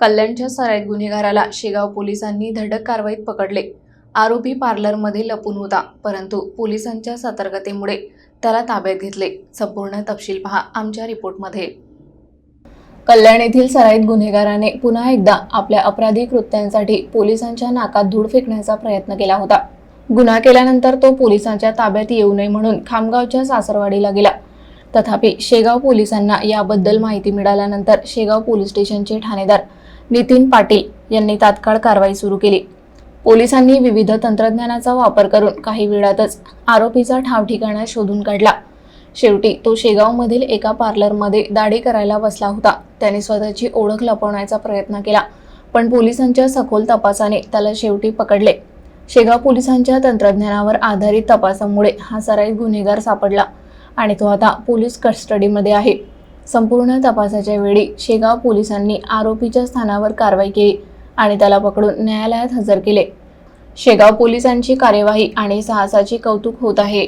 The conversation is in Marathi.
कल्याणच्या सराईत गुन्हेगाराला शेगाव पोलिसांनी धडक कारवाईत पकडले. आरोपी पार्लरमध्ये लपून होता परंतु पोलिसांच्या सतर्कतेमुळे त्याला ताब्यात घेतले. संपूर्ण तपशील पहा आमच्या रिपोर्टमध्ये. कल्याण येथील सराईत गुन्हेगाराने पुन्हा एकदा आपल्या अपराधी कृत्यांसाठी पोलिसांच्या नाकात धूळ फेकण्याचा प्रयत्न केला होता. गुन्हा केल्यानंतर तो पोलिसांच्या ताब्यात येऊ नये म्हणून खामगावच्या सासरवाडीला गेला. तथापि शेगाव पोलिसांना याबद्दल माहिती मिळाल्यानंतर शेगाव पोलीस स्टेशनचे ठाणेदार नितीन पाटील यांनी तात्काळ कारवाई सुरू केली. पोलिसांनी विविध तंत्रज्ञानाचा वापर करून काही वेळातच आरोपीचा ठाव ठिकाणा शोधून काढला. शेवटी तो शेगावमधील एका पार्लरमध्ये दाढी करायला बसला होता. त्याने स्वतःची ओळख लपवण्याचा प्रयत्न केला पण पोलिसांच्या सखोल तपासाने त्याला शेवटी पकडले. शेगाव पोलिसांच्या तंत्रज्ञानावर आधारित तपासामुळे हा सराईत गुन्हेगार सापडला. आणि तो आता पोलीस कस्टडीमध्ये आहे. संपूर्ण तपासाच्या वेळी शेगाव पोलिसांनी आरोपीच्या स्थानावर कारवाई केली आणि त्याला पकडून न्यायालयात हजर केले. शेगाव पोलिसांची कार्यवाही आणि साहसाचे कौतुक होत आहे.